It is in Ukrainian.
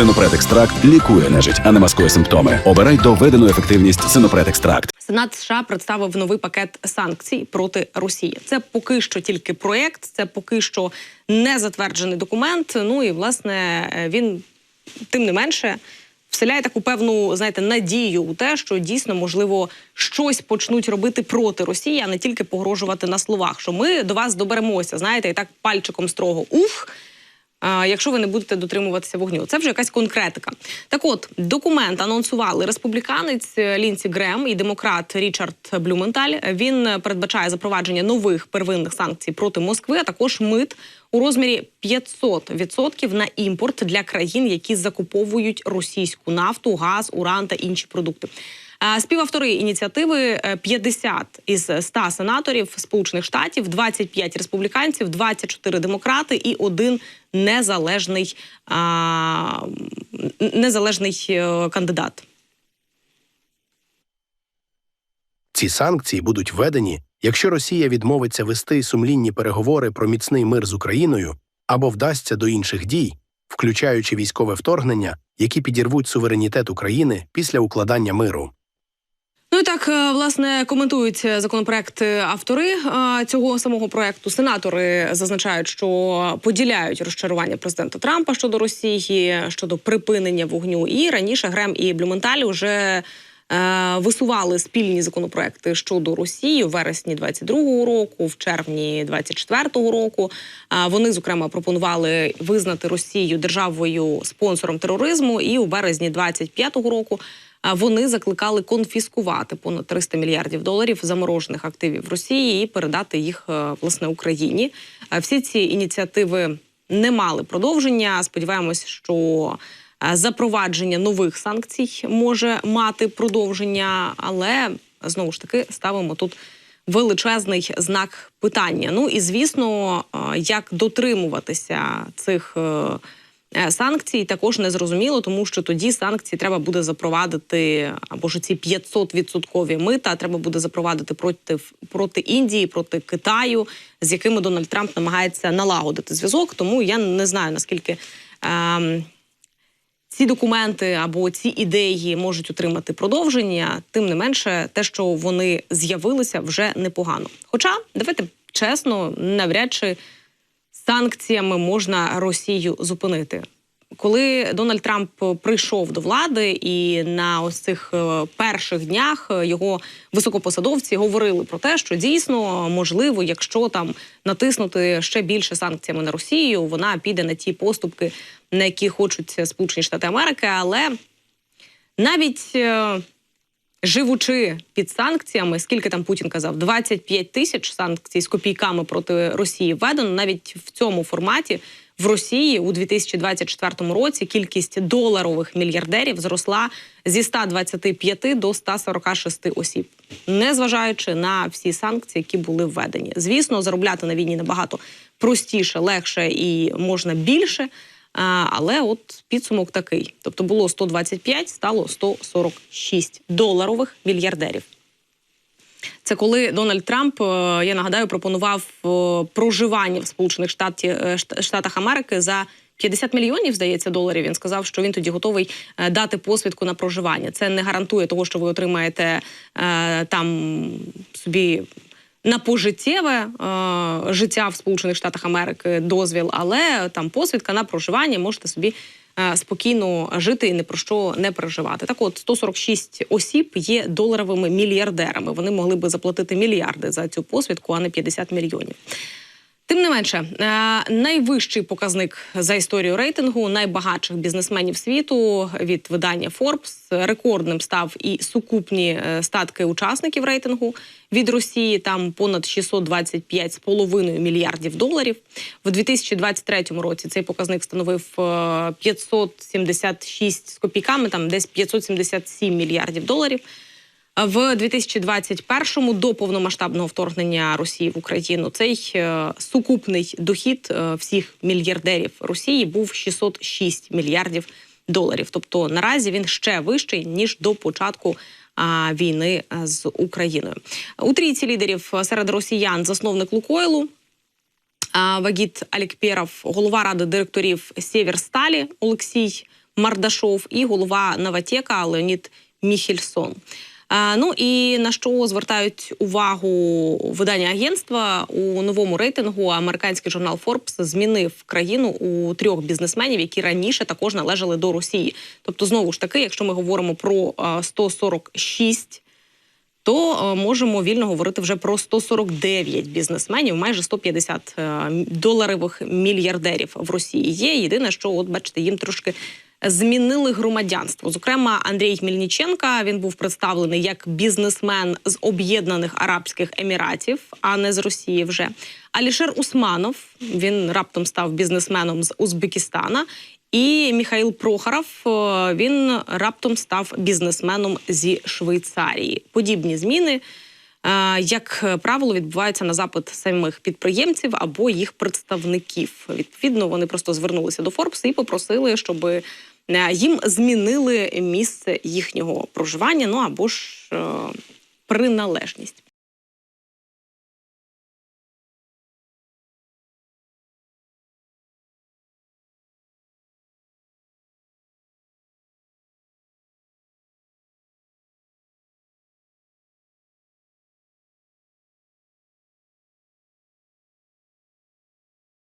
Синопред екстракт лікує нежить, а не маскує симптоми. Обирай доведену ефективність Синопред екстракт. Сенат США представив новий пакет санкцій проти Росії. Це поки що тільки проєкт, це поки що не затверджений документ. Ну і власне він тим не менше. Вселяє таку певну, знаєте, надію у те, що дійсно можливо щось почнуть робити проти Росії, а не тільки погрожувати на словах. Що ми до вас доберемося, знаєте, і так пальчиком строго ух. Якщо ви не будете дотримуватися вогню, це вже якась конкретика. Так, от документ анонсували республіканець Лінсі Грем і демократ Річард Блюменталь. Він передбачає запровадження нових первинних санкцій проти Москви, а також мит у розмірі 500% на імпорт для країн, які закуповують російську нафту, газ, уран та інші продукти. Е, Співавтори ініціативи е, 50 із 100 сенаторів Сполучених Штатів, 25 республіканців, 24 демократи і один незалежний, незалежний е, кандидат. Ці санкції будуть введені, якщо Росія відмовиться вести сумлінні переговори про міцний мир з Україною або вдасться до інших дій, включаючи військове вторгнення, які підірвуть суверенітет України після укладання миру. Ну і так е, власне коментують е, законопроект е, автори цього самого проекту. Сенатори зазначають, що поділяють розчарування президента Трампа щодо Росії щодо припинення вогню. І раніше Грем і Блюменталь вже висували спільні законопроекти щодо Росії в вересні 22-го року, в червні 24-го року. Вони зокрема пропонували визнати Росію державою спонсором тероризму, і у березні 25-го року. Вони закликали конфіскувати понад 300 мільярдів доларів заморожених активів Росії і передати їх е, власне Україні. Е, Всі ці ініціативи не мали продовження. Сподіваємось, що е, запровадження нових санкцій може мати продовження, але знову ж таки ставимо тут величезний знак питання. Ну і звісно, як дотримуватися цих. Е, Санкцій також не зрозуміло, тому що тоді санкції треба буде запровадити або ж ці 500-відсоткові мита треба буде запровадити проти проти Індії, проти Китаю, з якими Дональд Трамп намагається налагодити зв'язок. Тому я не знаю наскільки. Ем, ці документи або ці ідеї можуть отримати продовження, тим не менше, те, що вони з'явилися, вже непогано. Хоча давайте чесно, навряд чи санкціями можна Росію зупинити. Коли Дональд Трамп прийшов до влади, і на ось цих е, перших днях е, його високопосадовці говорили про те, що дійсно можливо, якщо там натиснути ще більше санкціями на Росію, вона піде на ті поступки, на які хочуть Сполучені Штати Америки. Але навіть е, живучи під санкціями, скільки там Путін казав, 25 тисяч санкцій з копійками проти Росії введено. Навіть в цьому форматі в Росії у 2024 році кількість доларових мільярдерів зросла зі 125 до 146 осіб, незважаючи на всі санкції, які були введені. Звісно, заробляти на війні набагато простіше, легше і можна більше. Але от підсумок такий: тобто було 125, стало 146 доларових мільярдерів. Це коли Дональд Трамп, е, я нагадаю, пропонував е, проживання в Сполучених е, Штатах Америки за 50 мільйонів, здається, доларів. Він сказав, що він тоді готовий дати посвідку на проживання. Це не гарантує того, що ви отримаєте там собі. На пожиттєве е, життя в Сполучених Штатах Америки дозвіл, але там посвідка на проживання можете собі е, спокійно жити і не про що не переживати. Так, от 146 осіб є доларовими мільярдерами. Вони могли би заплатити мільярди за цю посвідку, а не 50 мільйонів. Тим не менше, е, найвищий показник за історію рейтингу найбагатших бізнесменів світу від видання Forbes рекордним став і сукупні е, статки учасників рейтингу від Росії. Там понад 625,5 мільярдів доларів. В 2023 році цей показник становив е, 576 з копійками, там десь 577 мільярдів доларів. В 2021-му до повномасштабного вторгнення Росії в Україну цей е, сукупний дохід е, всіх мільярдерів Росії був 606 мільярдів доларів. Тобто наразі він ще вищий ніж до початку. Війни е, з Україною у трійці лідерів серед росіян засновник Лукойлу Вагіт Алікпєров, голова ради директорів Сєвєрсталі Олексій Мардашов і голова Новотека Леонід Міхельсон. Ну і на що звертають увагу видання агентства у новому рейтингу? Американський журнал Forbes змінив країну у трьох бізнесменів, які раніше також належали до Росії. Тобто, знову ж таки, якщо ми говоримо про е, 146 то можемо вільно говорити вже про 149 бізнесменів, майже 150 е, доларових мільярдерів в Росії. Є єдине, що от бачите, їм трошки. Змінили громадянство. Зокрема, Андрій Хмельниченка він був представлений як бізнесмен з Об'єднаних Арабських Еміратів, а не з Росії. Вже Алішер Усманов він раптом став бізнесменом з Узбекистана. І Міхаїл Прохоров е, він раптом став бізнесменом зі Швейцарії. Подібні зміни, е, як правило, відбуваються на запит самих підприємців або їх представників. Відповідно, вони просто звернулися до Форбс і попросили, щоб їм змінили місце їхнього проживання, ну або ж е, приналежність.